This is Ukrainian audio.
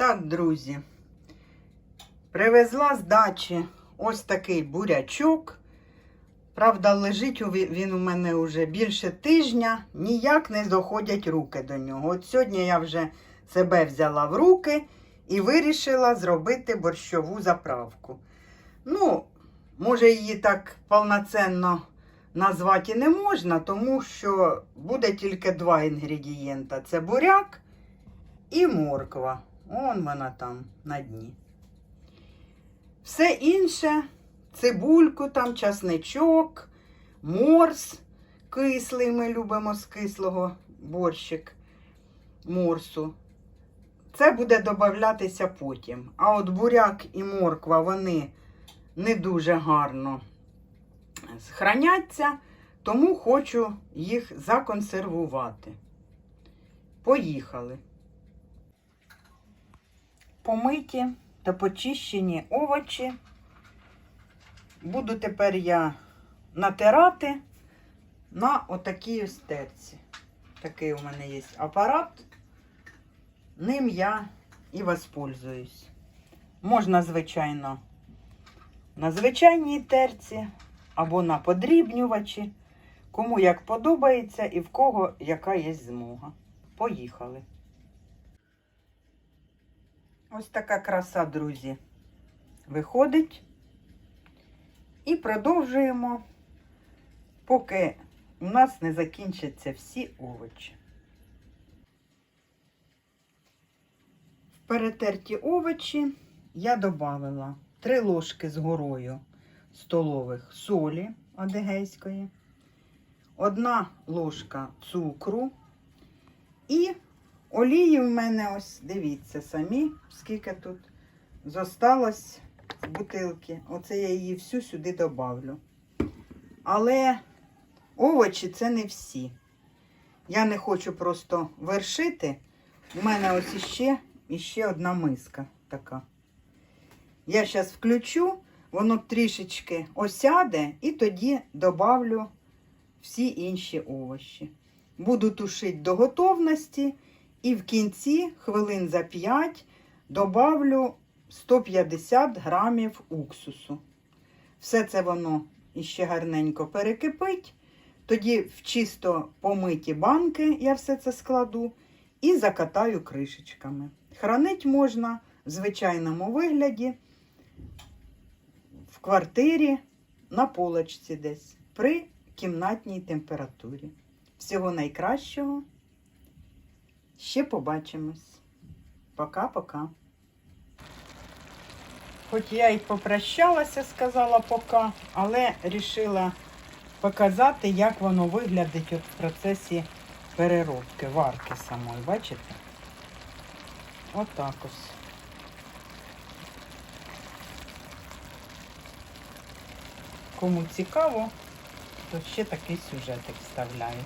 Так, друзі, привезла з дачі ось такий бурячок. Правда, лежить він у мене вже більше тижня, ніяк не доходять руки до нього. От сьогодні я вже себе взяла в руки і вирішила зробити борщову заправку. Ну, може, її так повноцінно назвати не можна, тому що буде тільки два інгредієнта: це буряк і морква. Он вона там на дні. Все інше цибульку, там часничок, морс кислий. Ми любимо з кислого борщик морсу. Це буде додатися потім. А от буряк і морква вони не дуже гарно храняться, тому хочу їх законсервувати. Поїхали. Помиті та почищені овочі. Буду тепер я натирати на отакій ось терці. Такий у мене є апарат. Ним я і воспользуюсь. Можна, звичайно, на звичайній терці або на подрібнювачі. Кому як подобається і в кого яка є змога. Поїхали. Ось така краса, друзі, виходить. І продовжуємо, поки у нас не закінчаться всі овочі. В перетерті овочі я додала 3 ложки з горою столових солі адегейської, одна ложка цукру і олії в мене ось, дивіться самі, скільки тут зосталось з бутилки. Оце я її всю сюди добавлю. Але овочі це не всі. Я не хочу просто вершити. У мене ось іще, іще одна миска така. Я зараз включу, воно трішечки осяде, і тоді добавлю всі інші овочі. Буду тушити до готовності, і в кінці, хвилин за 5, добавлю 150 грамів уксусу. Все це воно іще гарненько перекипить. Тоді в чисто помиті банки я все це складу і закатаю кришечками. Хранить можна в звичайному вигляді в квартирі на полочці десь при кімнатній температурі. Всього найкращого. Ще побачимось. Пока-пока. Хоч я й попрощалася, сказала пока, але вирішила показати, як воно виглядить от в процесі переробки, варки самої. Бачите? Отак ось. Кому цікаво, то ще такий сюжетик вставляю.